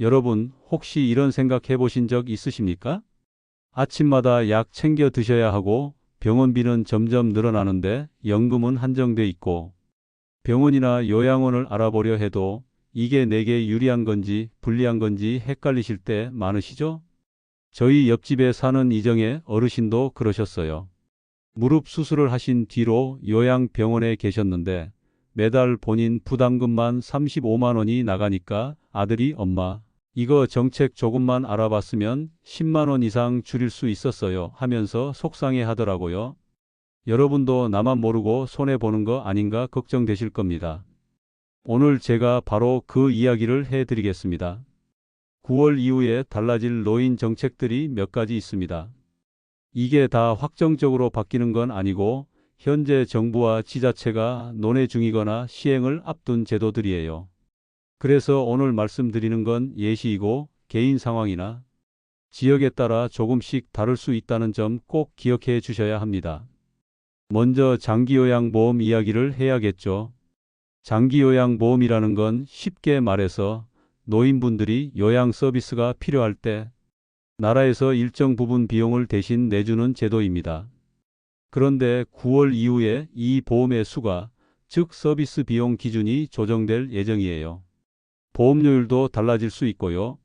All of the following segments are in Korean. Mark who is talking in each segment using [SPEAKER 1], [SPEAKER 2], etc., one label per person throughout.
[SPEAKER 1] 여러분, 혹시 이런 생각 해보신 적 있으십니까? 아침마다 약 챙겨 드셔야 하고 병원비는 점점 늘어나는데 연금은 한정돼 있고 병원이나 요양원을 알아보려 해도 이게 내게 유리한 건지 불리한 건지 헷갈리실 때 많으시죠? 저희 옆집에 사는 이정의 어르신도 그러셨어요. 무릎 수술을 하신 뒤로 요양병원에 계셨는데 매달 본인 부담금만 35만 원이 나가니까 아들이 엄마, 이거 정책 조금만 알아봤으면 10만 원 이상 줄일 수 있었어요 하면서 속상해 하더라고요. 여러분도 나만 모르고 손해보는 거 아닌가 걱정되실 겁니다. 오늘 제가 바로 그 이야기를 해드리겠습니다. 9월 이후에 달라질 노인 정책들이 몇 가지 있습니다. 이게 다 확정적으로 바뀌는 건 아니고 현재 정부와 지자체가 논의 중이거나 시행을 앞둔 제도들이에요. 그래서 오늘 말씀드리는 건 예시이고 개인 상황이나 지역에 따라 조금씩 다를 수 있다는 점 꼭 기억해 주셔야 합니다. 먼저 장기요양보험 이야기를 해야겠죠. 장기요양보험이라는 건 쉽게 말해서 노인분들이 요양 서비스가 필요할 때 나라에서 일정 부분 비용을 대신 내주는 제도입니다. 그런데 9월 이후에 이 보험의 수가, 즉 서비스 비용 기준이 조정될 예정이에요. 보험료율도 달라질 수 있고요.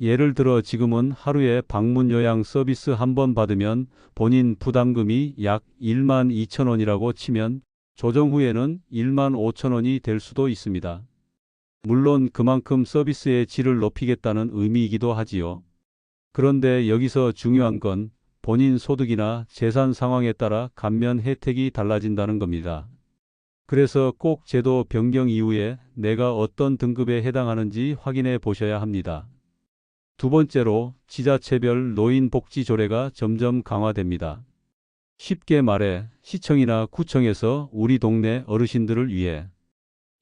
[SPEAKER 1] 예를 들어 지금은 하루에 방문 요양 서비스 한 번 받으면 본인 부담금이 약 1만 2천 원이라고 치면 조정 후에는 1만 5천 원이 될 수도 있습니다. 물론 그만큼 서비스의 질을 높이겠다는 의미이기도 하지요. 그런데 여기서 중요한 건 본인 소득이나 재산 상황에 따라 감면 혜택이 달라진다는 겁니다. 그래서 꼭 제도 변경 이후에 내가 어떤 등급에 해당하는지 확인해 보셔야 합니다. 두 번째로 지자체별 노인복지 조례가 점점 강화됩니다. 쉽게 말해 시청이나 구청에서 우리 동네 어르신들을 위해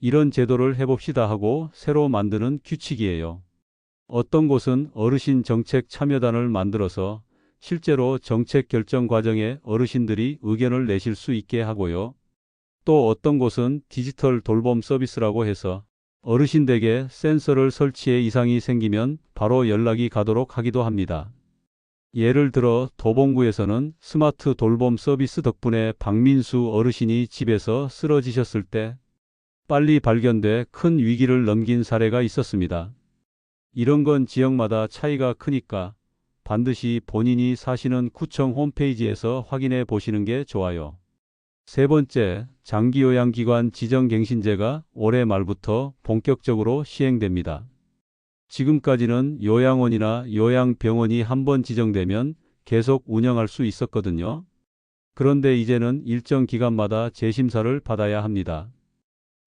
[SPEAKER 1] 이런 제도를 해봅시다 하고 새로 만드는 규칙이에요. 어떤 곳은 어르신 정책 참여단을 만들어서 실제로 정책 결정 과정에 어르신들이 의견을 내실 수 있게 하고요. 또 어떤 곳은 디지털 돌봄 서비스라고 해서 어르신 댁에 센서를 설치해 이상이 생기면 바로 연락이 가도록 하기도 합니다. 예를 들어 도봉구에서는 스마트 돌봄 서비스 덕분에 박민수 어르신이 집에서 쓰러지셨을 때 빨리 발견돼 큰 위기를 넘긴 사례가 있었습니다. 이런 건 지역마다 차이가 크니까 반드시 본인이 사시는 구청 홈페이지에서 확인해 보시는 게 좋아요. 세 번째, 장기요양기관 지정갱신제가 올해 말부터 본격적으로 시행됩니다. 지금까지는 요양원이나 요양병원이 한번 지정되면 계속 운영할 수 있었거든요. 그런데 이제는 일정 기간마다 재심사를 받아야 합니다.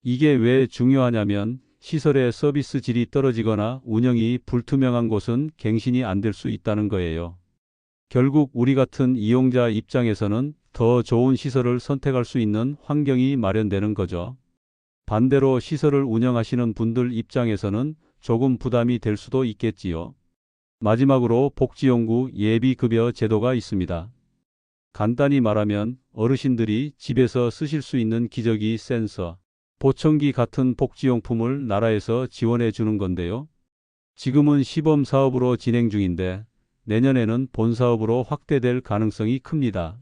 [SPEAKER 1] 이게 왜 중요하냐면 시설의 서비스 질이 떨어지거나 운영이 불투명한 곳은 갱신이 안 될 수 있다는 거예요. 결국 우리 같은 이용자 입장에서는 더 좋은 시설을 선택할 수 있는 환경이 마련되는 거죠. 반대로 시설을 운영하시는 분들 입장에서는 조금 부담이 될 수도 있겠지요. 마지막으로 복지연구 예비급여 제도가 있습니다. 간단히 말하면 어르신들이 집에서 쓰실 수 있는 기저귀 센서, 보청기 같은 복지용품을 나라에서 지원해 주는 건데요. 지금은 시범 사업으로 진행 중인데 내년에는 본 사업으로 확대될 가능성이 큽니다.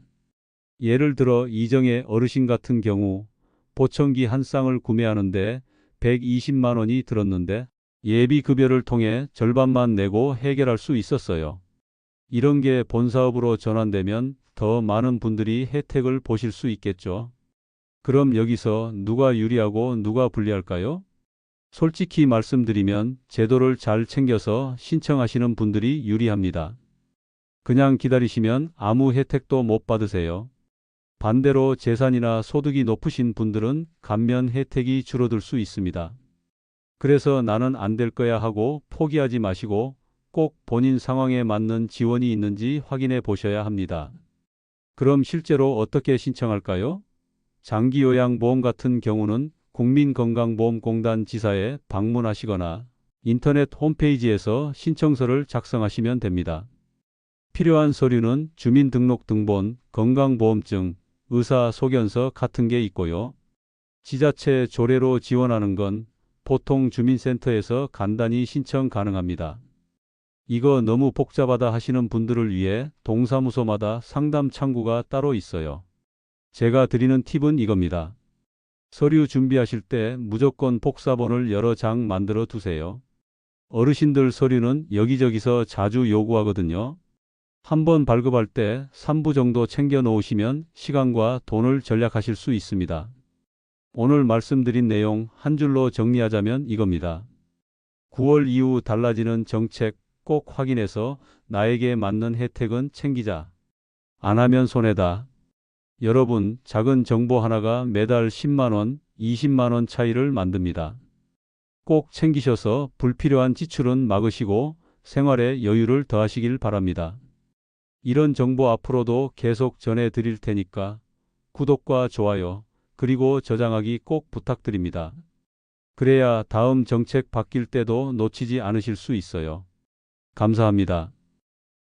[SPEAKER 1] 예를 들어 이정의 어르신 같은 경우 보청기 한 쌍을 구매하는데 120만 원이 들었는데 예비 급여를 통해 절반만 내고 해결할 수 있었어요. 이런 게 본 사업으로 전환되면 더 많은 분들이 혜택을 보실 수 있겠죠. 그럼 여기서 누가 유리하고 누가 불리할까요? 솔직히 말씀드리면 제도를 잘 챙겨서 신청하시는 분들이 유리합니다. 그냥 기다리시면 아무 혜택도 못 받으세요. 반대로 재산이나 소득이 높으신 분들은 감면 혜택이 줄어들 수 있습니다. 그래서 나는 안 될 거야 하고 포기하지 마시고 꼭 본인 상황에 맞는 지원이 있는지 확인해 보셔야 합니다. 그럼 실제로 어떻게 신청할까요? 장기요양보험 같은 경우는 국민건강보험공단 지사에 방문하시거나 인터넷 홈페이지에서 신청서를 작성하시면 됩니다. 필요한 서류는 주민등록등본, 건강보험증, 의사소견서 같은 게 있고요. 지자체 조례로 지원하는 건 보통 주민센터에서 간단히 신청 가능합니다. 이거 너무 복잡하다 하시는 분들을 위해 동사무소마다 상담 창구가 따로 있어요. 제가 드리는 팁은 이겁니다. 서류 준비하실 때 무조건 복사본을 여러 장 만들어 두세요. 어르신들 서류는 여기저기서 자주 요구하거든요. 한 번 발급할 때 3부 정도 챙겨 놓으시면 시간과 돈을 절약하실 수 있습니다. 오늘 말씀드린 내용 한 줄로 정리하자면 이겁니다. 9월 이후 달라지는 정책 꼭 확인해서 나에게 맞는 혜택은 챙기자. 안 하면 손해다. 여러분, 작은 정보 하나가 매달 10만원, 20만원 차이를 만듭니다. 꼭 챙기셔서 불필요한 지출은 막으시고 생활에 여유를 더하시길 바랍니다. 이런 정보 앞으로도 계속 전해드릴 테니까 구독과 좋아요, 그리고 저장하기 꼭 부탁드립니다. 그래야 다음 정책 바뀔 때도 놓치지 않으실 수 있어요. 감사합니다.